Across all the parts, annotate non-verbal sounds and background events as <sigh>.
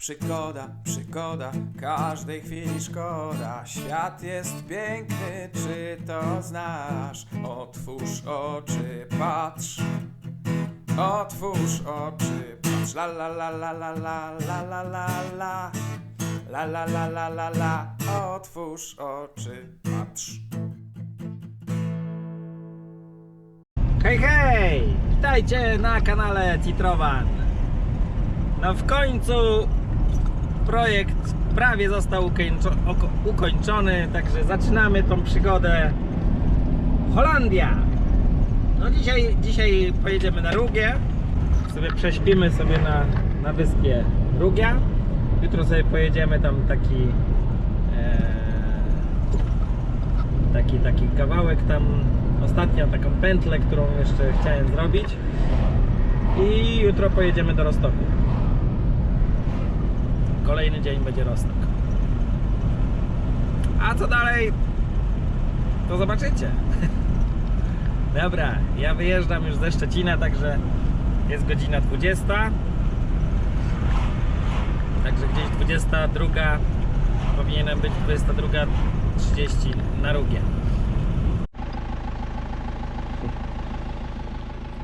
Przygoda, przygoda, każdej chwili szkoda. Świat jest piękny, czy to znasz? Otwórz oczy, patrz. Otwórz oczy, patrz. La la la la la la la la la la. La la la la la la. Otwórz oczy, patrz. Hej, hej! Witajcie na kanale Citrowan. No w końcu projekt prawie został ukończony, także zaczynamy tą przygodę. Holandia! No dzisiaj, dzisiaj pojedziemy na Rugię. Sobie prześpimy sobie na, na wyspie Rugia. Jutro sobie pojedziemy tam taki e, taki, taki kawałek tam, ostatnią taką pętlę, którą jeszcze chciałem zrobić i jutro pojedziemy do Rostoku. Kolejny dzień będzie Rostok. A co dalej? To zobaczycie. <laughs> Dobra, ja wyjeżdżam już ze Szczecina, także jest godzina 20. Także gdzieś 22 powinienem być 22.30 na Rugie.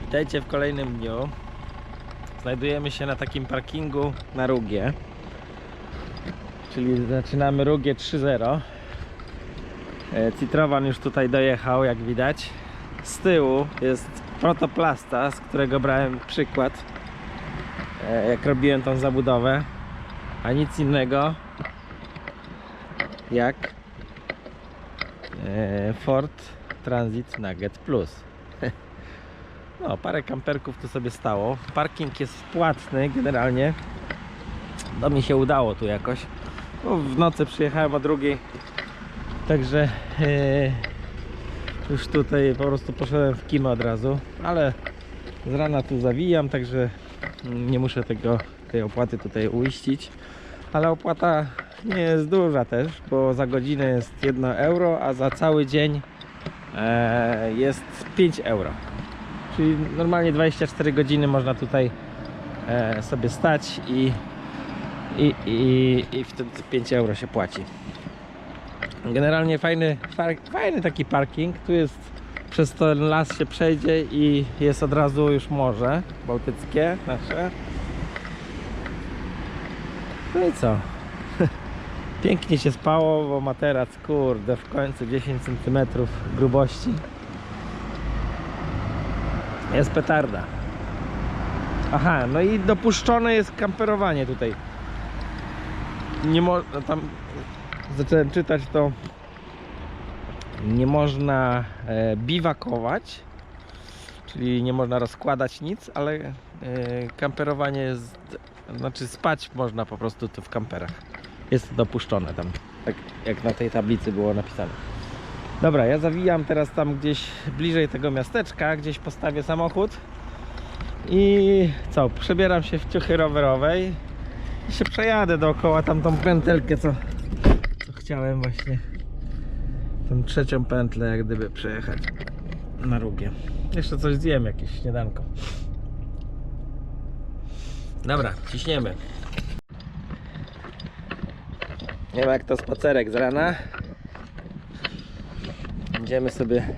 Witajcie w kolejnym dniu. Znajdujemy się na takim parkingu na Rugie. Czyli zaczynamy Rugie 3.0. E, Citrowan już tutaj dojechał, jak widać. Z tyłu jest protoplasta, z którego brałem przykład, e, jak robiłem tą zabudowę. A nic innego jak e, Ford Transit Nugget Plus. <laughs> No, parę kamperków tu sobie stało. Parking jest płatny generalnie. To mi się udało tu jakoś. Bo w nocy przyjechałem o drugiej. Także e, już tutaj po prostu poszedłem w kino od razu. Ale z rana tu zawijam, także nie muszę tego, tej opłaty tutaj uiścić. Ale opłata nie jest duża też, bo za godzinę jest 1 euro, a za cały dzień e, jest 5 euro. Czyli normalnie 24 godziny można tutaj e, sobie stać i, i, i, i wtedy 5 euro się płaci. Generalnie fajny, fajny taki parking. Tu jest przez ten las się przejdzie i jest od razu już morze bałtyckie nasze. No i co? <laughs> Pięknie się spało, bo materac, kurde, w końcu 10 cm grubości. Jest petarda. Aha, no i dopuszczone jest kamperowanie tutaj. Nie można tam zacząłem czytać to nie można e, biwakować, czyli nie można rozkładać nic, ale e, kamperowanie jest, znaczy spać można po prostu tu w kamperach. Jest dopuszczone tam, tak jak na tej tablicy było napisane. Dobra, ja zawijam teraz tam gdzieś bliżej tego miasteczka, gdzieś postawię samochód i co, przebieram się w ciuchy rowerowej i się przejadę dookoła tamtą pętelkę, co, co chciałem właśnie tą trzecią pętlę jak gdyby przejechać na rugie. Jeszcze coś zjem, jakieś śniadanko. Dobra, ciśniemy. Nie wiem jak to spacerek z rana. Będziemy sobie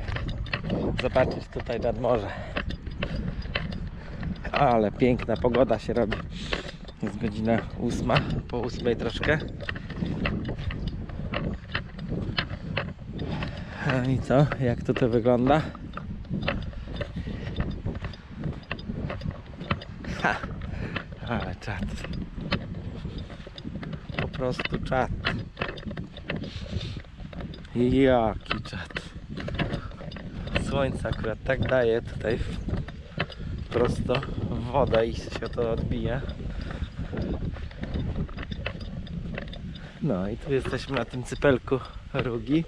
zobaczyć tutaj nad morze. Ale piękna pogoda się robi. Jest godzina ósma, po ósmej troszkę. A I co? Jak to to wygląda? Ha! Ale czad. Po prostu czad. Jaki czad. Słońce akurat tak daje tutaj prosto w wodę i się to odbija. No i tu jesteśmy na tym cypelku Rugi.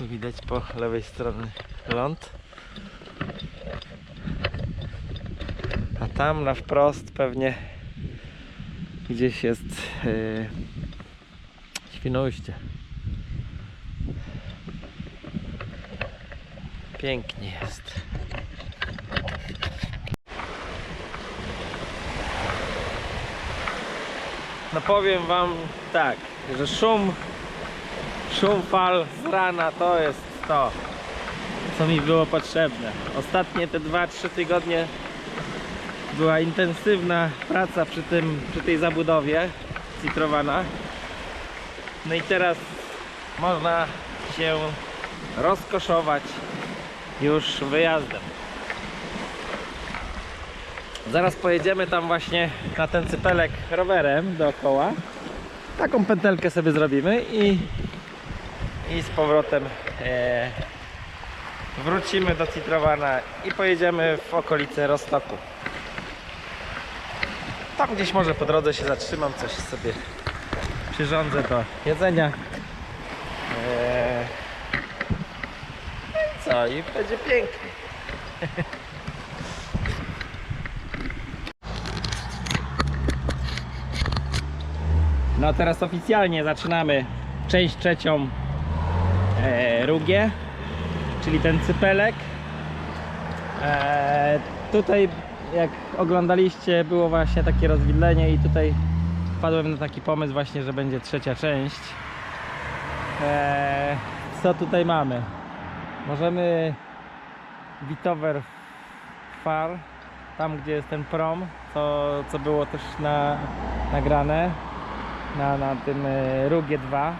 Widać po lewej stronie ląd. A tam na wprost pewnie gdzieś jest yy, Świnoujście. Pięknie jest. No powiem wam tak, że szum, szum fal z rana to jest to, co mi było potrzebne. Ostatnie te 2-3 tygodnie była intensywna praca przy, tym, przy tej zabudowie citrowana. No i teraz można się rozkoszować już wyjazdem. Zaraz pojedziemy tam właśnie na ten cypelek rowerem dookoła. Taką pętelkę sobie zrobimy i, i z powrotem e, wrócimy do Citrowana i pojedziemy w okolice Rostoku. Tam gdzieś może po drodze się zatrzymam, coś sobie przyrządzę do jedzenia. Eee, no i co? I będzie pięknie. <laughs> No teraz oficjalnie zaczynamy część trzecią e, Rugie, czyli ten cypelek. E, tutaj jak oglądaliście było właśnie takie rozwidlenie i tutaj wpadłem na taki pomysł właśnie, że będzie trzecia część. E, co tutaj mamy? Możemy Bitover Far, tam gdzie jest ten prom, co, co było też na, nagrane na, na tym e, Rugie 2.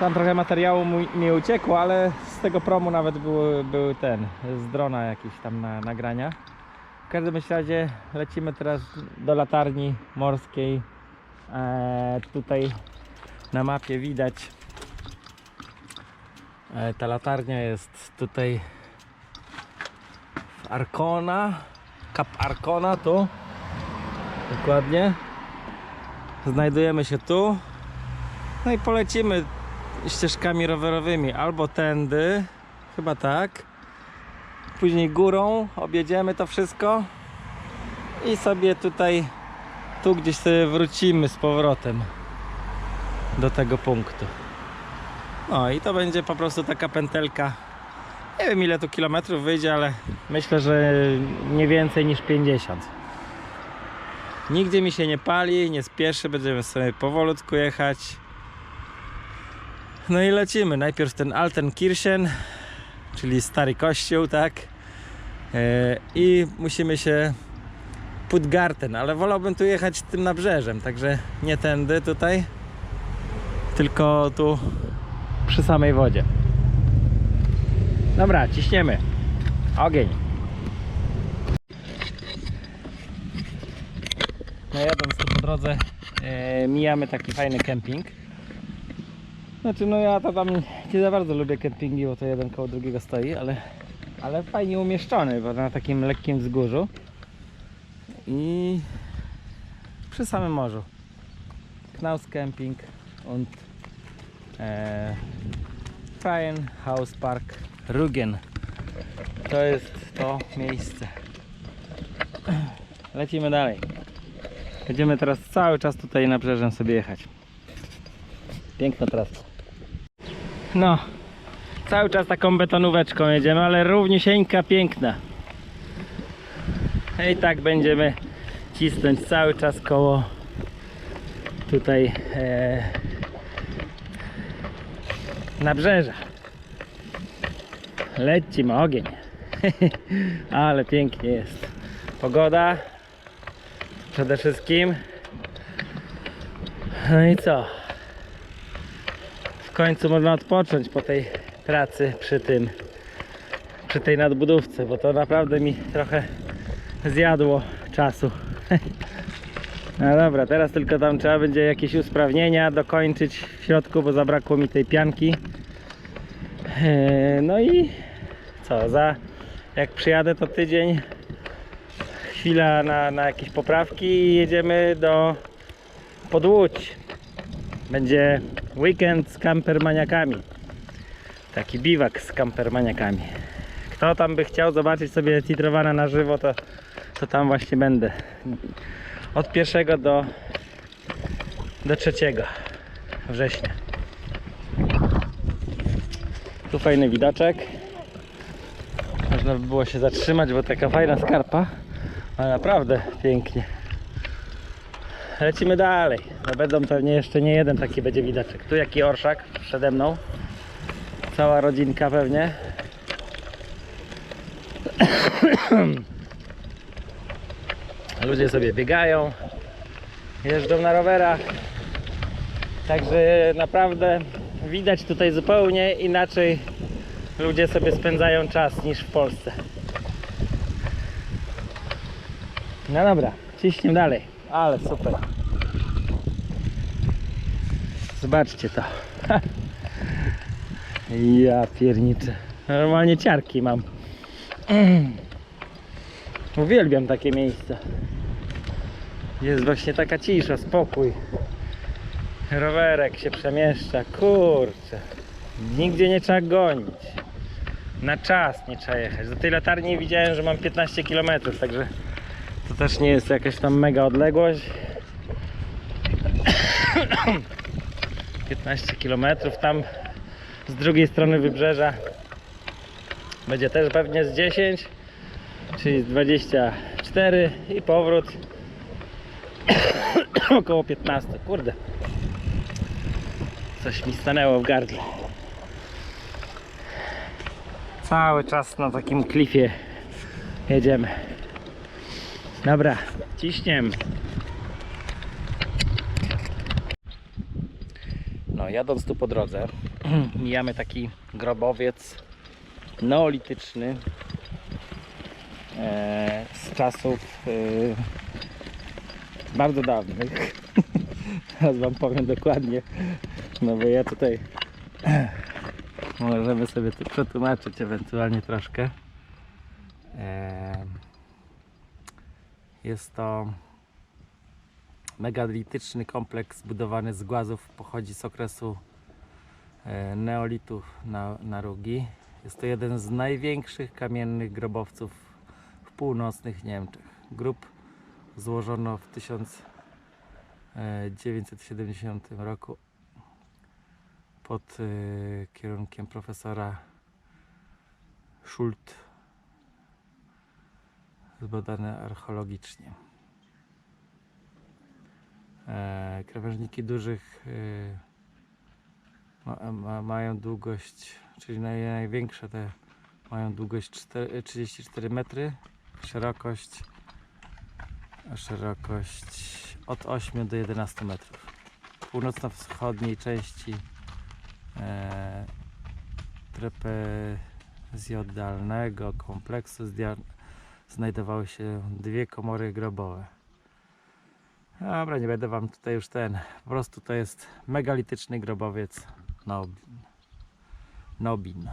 Tam trochę materiału mi uciekło, ale z tego promu nawet były, były ten, z drona jakieś tam na, nagrania. W każdym razie lecimy teraz do latarni morskiej. E, tutaj na mapie widać e, ta latarnia jest tutaj w Arkona, Kap Arkona tu dokładnie znajdujemy się tu. No i polecimy ścieżkami rowerowymi. Albo tędy. Chyba tak. Później górą objedziemy to wszystko. I sobie tutaj tu gdzieś sobie wrócimy z powrotem do tego punktu. No i to będzie po prostu taka pętelka. Nie wiem ile tu kilometrów wyjdzie, ale myślę, że nie więcej niż 50 Nigdzie mi się nie pali, nie spieszy, będziemy sobie powolutku jechać. No i lecimy. Najpierw ten Altenkirchen, czyli stary kościół, tak? E, I musimy się Puttgarten, ale wolałbym tu jechać tym nabrzeżem, także nie tędy tutaj, tylko tu przy samej wodzie. Dobra, ciśniemy. Ogień. No jadąc tu po drodze e, mijamy taki fajny kemping. Znaczy no ja to tam nie za bardzo lubię kempingi, bo to jeden koło drugiego stoi, ale, ale fajnie umieszczony, bo na takim lekkim wzgórzu. I przy samym morzu. Knaus Camping und e, Freien Rügen. To jest to miejsce. Lecimy dalej. Będziemy teraz cały czas tutaj nabrzeżem sobie jechać. Piękna trasa. No, cały czas taką betonóweczką jedziemy, ale równiusieńka, piękna. I tak będziemy cisnąć cały czas koło tutaj e, nabrzeża. Lecimy ogień. <laughs> ale pięknie jest. Pogoda przede wszystkim. No i co? W końcu można odpocząć po tej pracy przy tym, przy tej nadbudówce, bo to naprawdę mi trochę zjadło czasu. <laughs> No dobra, teraz tylko tam trzeba będzie jakieś usprawnienia dokończyć w środku, bo zabrakło mi tej pianki. Eee, No i co, za jak przyjadę to tydzień chwila na, na jakieś poprawki i jedziemy do pod Łódź. Będzie weekend z kampermaniakami. Taki biwak z kampermaniakami. Kto tam by chciał zobaczyć sobie Citrowana na żywo, to, to tam właśnie będę. Od pierwszego do, do trzeciego września. Tu fajny widoczek. Można by było się zatrzymać, bo taka fajna skarpa. Ale naprawdę pięknie. lecimy dalej. No będą pewnie jeszcze nie jeden taki będzie widoczek. Tu jaki orszak przede mną. Cała rodzinka pewnie. <coughs> Ludzie sobie biegają, jeżdżą na rowerach. Także naprawdę widać tutaj zupełnie inaczej ludzie sobie spędzają czas niż w Polsce. No dobra, ciśniem dalej. Ale super. Zobaczcie to. <laughs> Ja pierniczę. Normalnie ciarki mam. <clears throat> Uwielbiam takie miejsca. Jest właśnie taka cisza, spokój. Rowerek się przemieszcza. Kurczę. Nigdzie nie trzeba gonić. Na czas nie trzeba jechać. Do tej latarni widziałem, że mam 15 km, także to też nie jest jakaś tam mega odległość. <coughs> 15 km tam z drugiej strony wybrzeża. Będzie też pewnie z 10 czyli z 24 i powrót <coughs> około 15 kurde. Coś mi stanęło w gardle. Cały czas na takim klifie jedziemy dobra ciśniem No, jadąc tu po drodze, <clears throat> mijamy taki grobowiec neolityczny e, z czasów e, bardzo dawnych. <laughs> Teraz Wam powiem dokładnie, no bo ja tutaj <clears throat> możemy sobie to przetłumaczyć ewentualnie troszkę. E, jest to megalityczny kompleks zbudowany z głazów pochodzi z okresu e, neolitu na, na Rugi. Jest to jeden z największych kamiennych grobowców w północnych Niemczech. Grób złożono w 1970 roku pod e, kierunkiem profesora Schult zbadany archeologicznie. E, krawężniki dużych e, ma, ma, mają długość, czyli naj, największe te mają długość 4, 34 metry, szerokość szerokość od 8 do 11 metrów. W północno-wschodniej części e, trapezjodalnego kompleksu znajdowały się dwie komory grobowe. Dobra, nie będę wam tutaj już ten. Po prostu to jest megalityczny grobowiec Nobin. Nobin.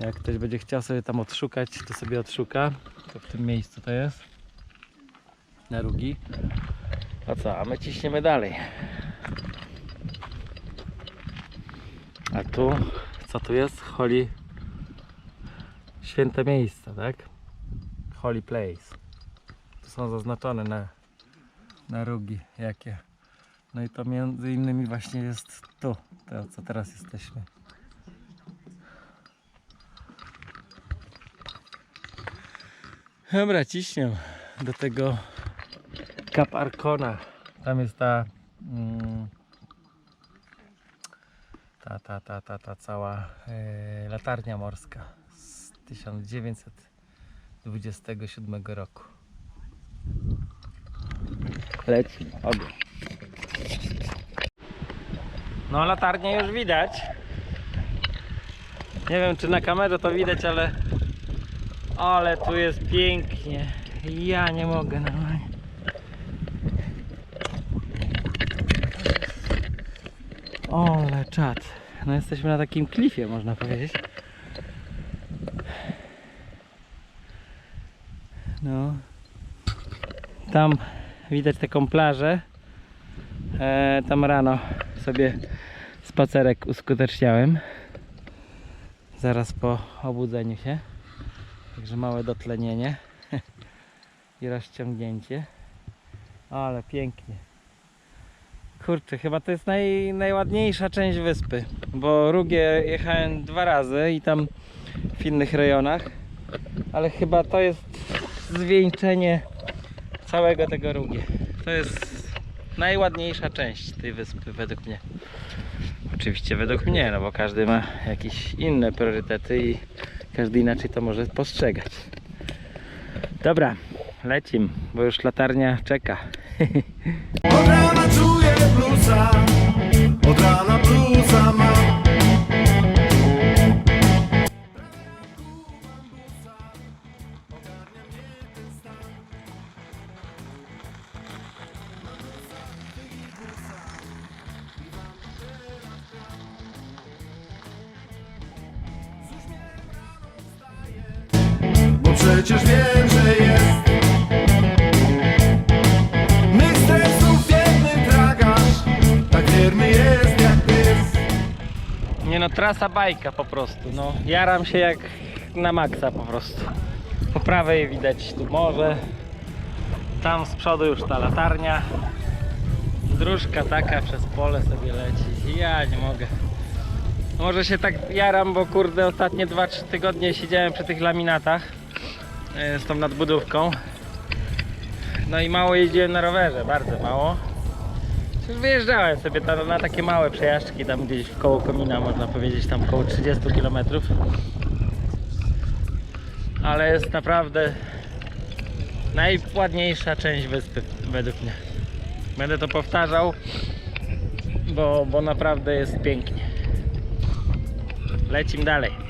Jak ktoś będzie chciał sobie tam odszukać, to sobie odszuka. To w tym miejscu to jest. Na rugi. A co? A my ciśniemy dalej. A tu, co tu jest? Holy. Święte miejsce, tak? Holy place. Tu są zaznaczone na na rogi jakie. No i to między innymi właśnie jest tu, to co teraz jesteśmy. Dobra, ciśnię do tego Cap Arcona. Tam jest ta mm, ta, ta, ta, ta, ta cała e, latarnia morska z 1927 roku. Lecimy, ogień. No latarnię już widać. Nie wiem czy na kamerze to widać, ale ale tu jest pięknie. Ja nie mogę normalnie. Ole czad. No jesteśmy na takim klifie można powiedzieć. No. Tam widać taką plażę. E, tam rano sobie spacerek uskuteczniałem. Zaraz po obudzeniu się. Także małe dotlenienie <laughs> i rozciągnięcie. Ale pięknie. Kurczę, chyba to jest naj, najładniejsza część wyspy, bo Rugie jechałem dwa razy i tam w innych rejonach, ale chyba to jest zwieńczenie całego tego Rugie. To jest najładniejsza część tej wyspy według mnie. Oczywiście według mnie, no bo każdy ma jakieś inne priorytety i każdy inaczej to może postrzegać. Dobra, lecim, bo już latarnia czeka. <laughs> Od rana czuję bluesa, Nie no, trasa bajka po prostu, no. Jaram się jak na maksa po prostu. Po prawej widać tu morze. Tam z przodu już ta latarnia. Dróżka taka przez pole sobie leci. Ja nie mogę. Może się tak jaram, bo kurde ostatnie 2-3 tygodnie siedziałem przy tych laminatach e, z tą nadbudówką. No i mało jeździłem na rowerze, bardzo mało. Przecież wyjeżdżałem sobie tam na takie małe przejażdżki, tam gdzieś w koło komina, można powiedzieć, tam koło 30 km. Ale jest naprawdę najładniejsza część wyspy, według mnie. Będę to powtarzał, bo, bo naprawdę jest pięknie. Lecim dalej.